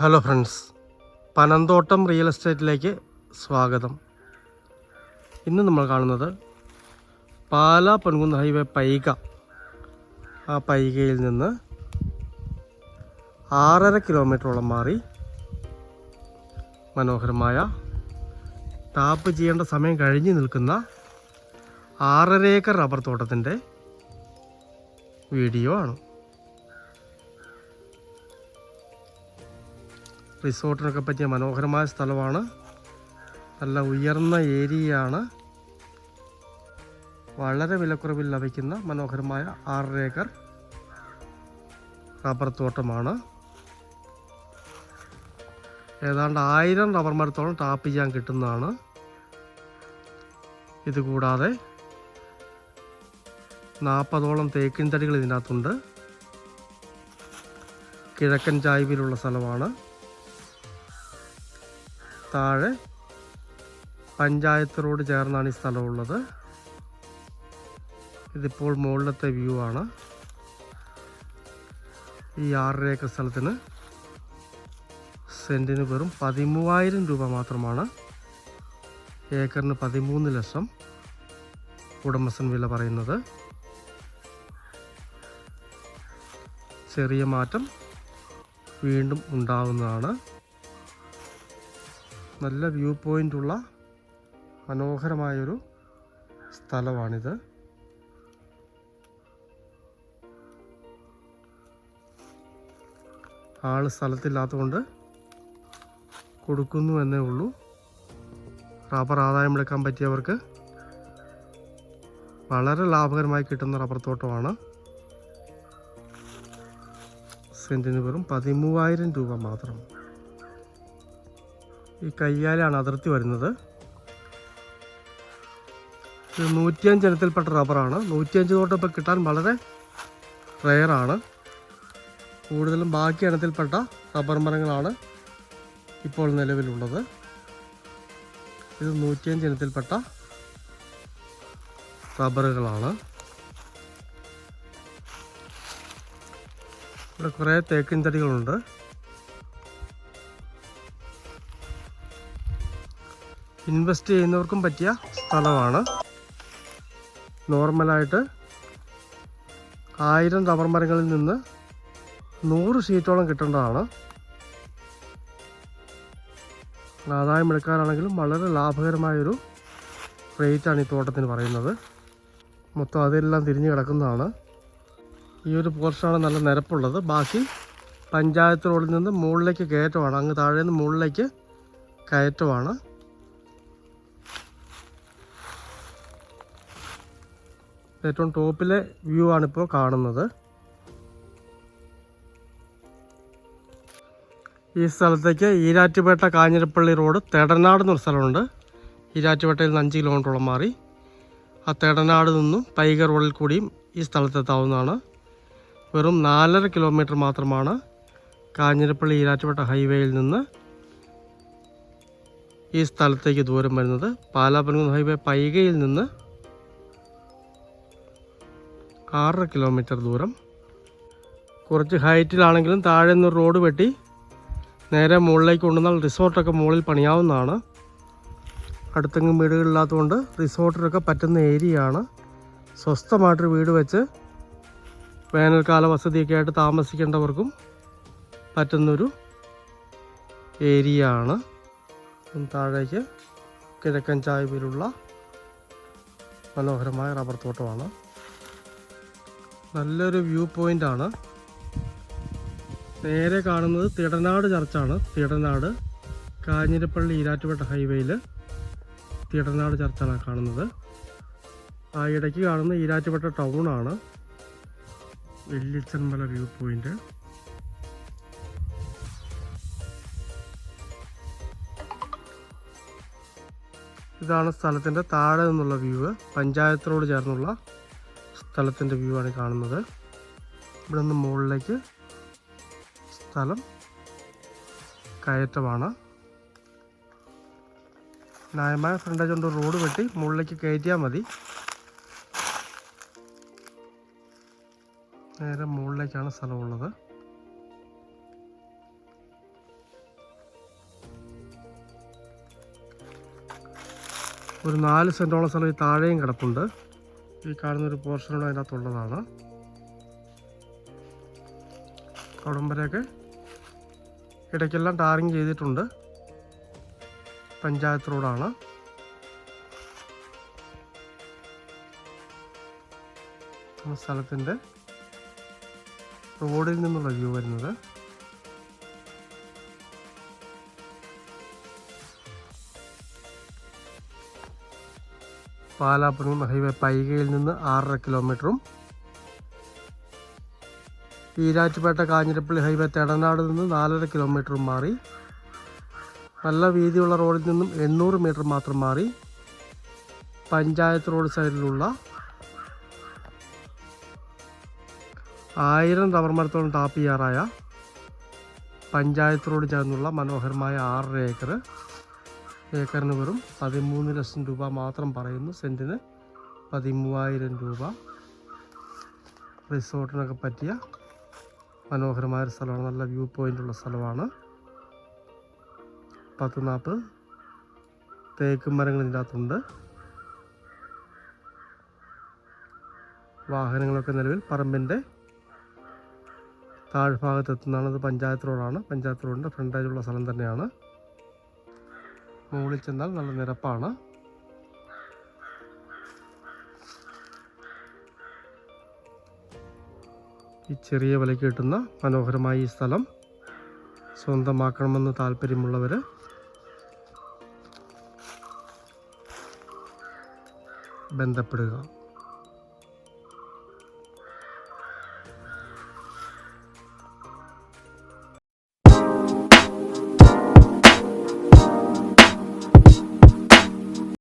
Hello friends Panamthottam real എസ്റ്റേറ്റിലേക്ക് സ്വാഗതം. ഇന്ന് നമ്മൾ കാണുന്നത് പാല പൊൻകുന്ന് ഹൈവേ പൈക. ആ പൈകയിൽ നിന്ന് ആറര കിലോമീറ്ററോളം മാറി മനോഹരമായ ടാപ്പ് ചെയ്യേണ്ട സമയം കഴിഞ്ഞു നിൽക്കുന്ന ആറര ഏക്കർ റബ്ബർ തോട്ടത്തിന്റെ വീഡിയോ ആണ്. റിസോർട്ടിനൊക്കെ പറ്റിയ മനോഹരമായ സ്ഥലമാണ്. നല്ല ഉയർന്ന ഏരിയയാണ്. വളരെ വിലക്കുറവിൽ ലഭിക്കുന്ന മനോഹരമായ ആറര ഏക്കർ റബ്ബർ തോട്ടമാണ്. ഏതാണ്ട് ആയിരം റബ്ബർ മരത്തോളം ടാപ്പ് ചെയ്യാൻ കിട്ടുന്നതാണ്. ഇതുകൂടാതെ നാൽപ്പതോളം തേക്കിൻ തടികൾ ഇതിനകത്തുണ്ട്. കിഴക്കൻ ചായ്വിലുള്ള സ്ഥലമാണ്. താഴെ പഞ്ചായത്ത് റോഡ് ചേർന്നാണ് ഈ സ്ഥലമുള്ളത്. ഇതിപ്പോൾ മുകളിലത്തെ വ്യൂ ആണ്. ഈ ആറര ഏക്കർ സ്ഥലത്തിന് സെന്റിന് വെറും പതിമൂവായിരം രൂപ മാത്രമാണ്. ഏക്കറിന് പതിമൂന്ന് ലക്ഷം ഉടമസ്ഥൻ വില പറയുന്നത്. ചെറിയ മാറ്റം വീണ്ടും ഉണ്ടാവുന്നതാണ്. നല്ല വ്യൂ പോയിന്റുള്ള മനോഹരമായൊരു സ്ഥലമാണിത്. ആൾ സ്ഥലത്തില്ലാത്തതുകൊണ്ട് കൊടുക്കുന്നു എന്നേ ഉള്ളൂ. റബ്ബർ ആദായം എടുക്കാൻ പറ്റിയവർക്ക് വളരെ ലാഭകരമായി കിട്ടുന്ന റബ്ബർ തോട്ടമാണ്. സെന്റിന് വെറും പതിമൂവായിരം രൂപ മാത്രം. ഈ കയ്യാലാണ് അതിർത്തി വരുന്നത്. ഇത് നൂറ്റിയഞ്ച് ഇനത്തിൽപ്പെട്ട റബ്ബറാണ്. നൂറ്റിയഞ്ച് തൊട്ട് ഇപ്പോൾ കിട്ടാൻ വളരെ റെയറാണ്. കൂടുതലും ബാക്കി ഇനത്തിൽപ്പെട്ട റബ്ബർ മരങ്ങളാണ് ഇപ്പോൾ നിലവിലുള്ളത്. ഇത് നൂറ്റിയഞ്ച് ഇനത്തിൽപ്പെട്ട റബ്ബറുകളാണ്. ഇവിടെ കുറേ തേക്കിൻ തടികളുണ്ട്. ഇൻവെസ്റ്റ് ചെയ്യുന്നവർക്കും പറ്റിയ സ്ഥലമാണ്. നോർമലായിട്ട് ആയിരം റബ്ബർ മരങ്ങളിൽ നിന്ന് നൂറ് ഷീറ്റോളം കിട്ടേണ്ടതാണ്. ആദായം എടുക്കാനാണെങ്കിലും വളരെ ലാഭകരമായൊരു റേറ്റാണ് ഈ തോട്ടത്തിന് പറയുന്നത്. മൊത്തം അതെല്ലാം തിരിഞ്ഞു കിടക്കുന്നതാണ്. ഈ ഒരു പോർഷനാണ് നല്ല നിരപ്പുള്ളത്. ബാക്കി പഞ്ചായത്ത് റോഡിൽ നിന്ന് മുകളിലേക്ക് കയറ്റമാണ്. അങ്ങ് താഴെ നിന്ന് മുകളിലേക്ക് കയറ്റമാണ്. ഏറ്റവും ടോപ്പിലെ വ്യൂ ആണിപ്പോൾ കാണുന്നത്. ഈ സ്ഥലത്തേക്ക് ഈരാറ്റുപേട്ട കാഞ്ഞിരപ്പള്ളി റോഡ് തേടനാട് എന്നൊരു സ്ഥലമുണ്ട്. ഈരാറ്റുപേട്ടയിൽ നിന്ന് അഞ്ച് കിലോമീറ്ററോളം മാറി. ആ തേടനാട് നിന്നും പൈക റോഡിൽ കൂടിയും ഈ സ്ഥലത്തെത്താവുന്നതാണ് വെറും നാലര കിലോമീറ്റർ മാത്രമാണ് കാഞ്ഞിരപ്പള്ളി ഈരാറ്റുപേട്ട ഹൈവേയിൽ നിന്ന് ഈ സ്ഥലത്തേക്ക് ദൂരം വരുന്നത്. പാലാപ്പൻകുന്ന് ഹൈവേ പൈകയിൽ നിന്ന് ആറര കിലോമീറ്റർ ദൂരം. കുറച്ച് ഹൈറ്റിലാണെങ്കിലും താഴെ നിന്ന് റോഡ് വെട്ടി നേരെ മുകളിലേക്ക് കൊണ്ടുവന്നാൽ റിസോർട്ടൊക്കെ മുകളിൽ പണിയാവുന്നതാണ്. അടുത്തെങ്കിലും വീടുകളില്ലാത്തതുകൊണ്ട് റിസോർട്ടിനൊക്കെ പറ്റുന്ന ഏരിയയാണ് സ്വസ്ഥമായിട്ടൊരു വീട് വെച്ച് വേനൽക്കാല വസതിയൊക്കെ ആയിട്ട് താമസിക്കേണ്ടവർക്കും പറ്റുന്നൊരു ഏരിയ ആണ്. താഴേക്ക് കിഴക്കൻ ചായ്വിലുള്ള മനോഹരമായ റബ്ബർ തോട്ടമാണ്. നല്ലൊരു വ്യൂ പോയിന്റ് ആണ്. നേരെ കാണുന്നത് തിടനാട് ചർച്ചാണ് തിടനാട് കാഞ്ഞിരപ്പള്ളി ഈരാറ്റുപേട്ട ഹൈവേയിൽ തിടനാട് ചർച്ചാണ് കാണുന്നത്. ആ ഇടയ്ക്ക് കാണുന്ന ഈരാറ്റുപേട്ട ടൗണാണ് വെള്ളിച്ചൻമല വ്യൂ പോയിന്റ് ഇതാണ് സ്ഥലത്തിന്റെ താഴെ നിന്നുള്ള വ്യൂ പഞ്ചായത്തിനോട് ചേർന്നുള്ള സ്ഥലത്തിന്റെ വ്യൂ ആണ് കാണുന്നത്. ഇവിടെ നിന്ന് മുകളിലേക്ക് സ്ഥലം കയറ്റമാണ്. ന്യായമായ ഫ്രണ്ടേജ് കൊണ്ട് റോഡ് വെട്ടി മുകളിലേക്ക് കയറ്റിയാൽ മതി. നേരെ മുകളിലേക്കാണ് സ്ഥലമുള്ളത്. ഒരു നാല് സെന്റോളം സ്ഥലം ഈ താഴെയും കിടപ്പുണ്ട്. ഈ കാണുന്ന ഒരു പോർഷനോട് അതിന്റെ അകത്തുള്ളതാണ് അവിടം ഇടയ്ക്കെല്ലാം ടാറിങ് ചെയ്തിട്ടുണ്ട്. പഞ്ചായത്ത് റോഡാണ്. സ്ഥലത്തിന്റെ റോഡിൽ നിന്നുള്ള വ്യൂ വരുന്നത്. പാലാപ്പുറം ഹൈവേ പൈകയിൽ നിന്ന് ആറര കിലോമീറ്ററും ഈരാറ്റുപേട്ട കാഞ്ഞിരപ്പള്ളി ഹൈവേ തെടനാട് നിന്ന് നാലര കിലോമീറ്ററും മാറി. നല്ല വീതിയുള്ള റോഡിൽ നിന്നും എണ്ണൂറ് മീറ്റർ മാത്രം മാറി. പഞ്ചായത്ത് റോഡ് സൈഡിലുള്ള ആയിരം റബ്ബർ മരത്തോളം ടാപ്പ് ചെയ്യാറായ പഞ്ചായത്ത് റോഡ് ചേർന്നുള്ള മനോഹരമായ ആറര ഏക്കർ ഏക്കറിന് വെറും പതിമൂന്ന് ലക്ഷം രൂപ മാത്രം പറയുന്നു. സെന്റിന് പതിമൂവായിരം രൂപ. റിസോർട്ടിനൊക്കെ പറ്റിയ മനോഹരമായ ഒരു സ്ഥലമാണ്. നല്ല വ്യൂ പോയിന്റ് ഉള്ള സ്ഥലമാണ്. പത്ത് നാൽപ്പത് തേക്കും മരങ്ങൾ ഇതിന്റെ അകത്തുണ്ട്. വാഹനങ്ങളൊക്കെ നിലവിൽ പറമ്പിന്റെ താഴ്ഭാഗത്ത് എത്തുന്നതാണ് അത് പഞ്ചായത്ത് റോഡാണ്. പഞ്ചായത്ത് റോഡിന്റെ ഫ്രണ്ടേജുള്ള സ്ഥലം തന്നെയാണ്. മുകളിൽ ചെന്നാൽ നല്ല നിരപ്പാണ്. ഈ ചെറിയ വിലയ്ക്ക് കിട്ടുന്ന മനോഹരമായ ഈ സ്ഥലം സ്വന്തമാക്കണമെന്ന് താല്പര്യമുള്ളവർ ബന്ധപ്പെടുക.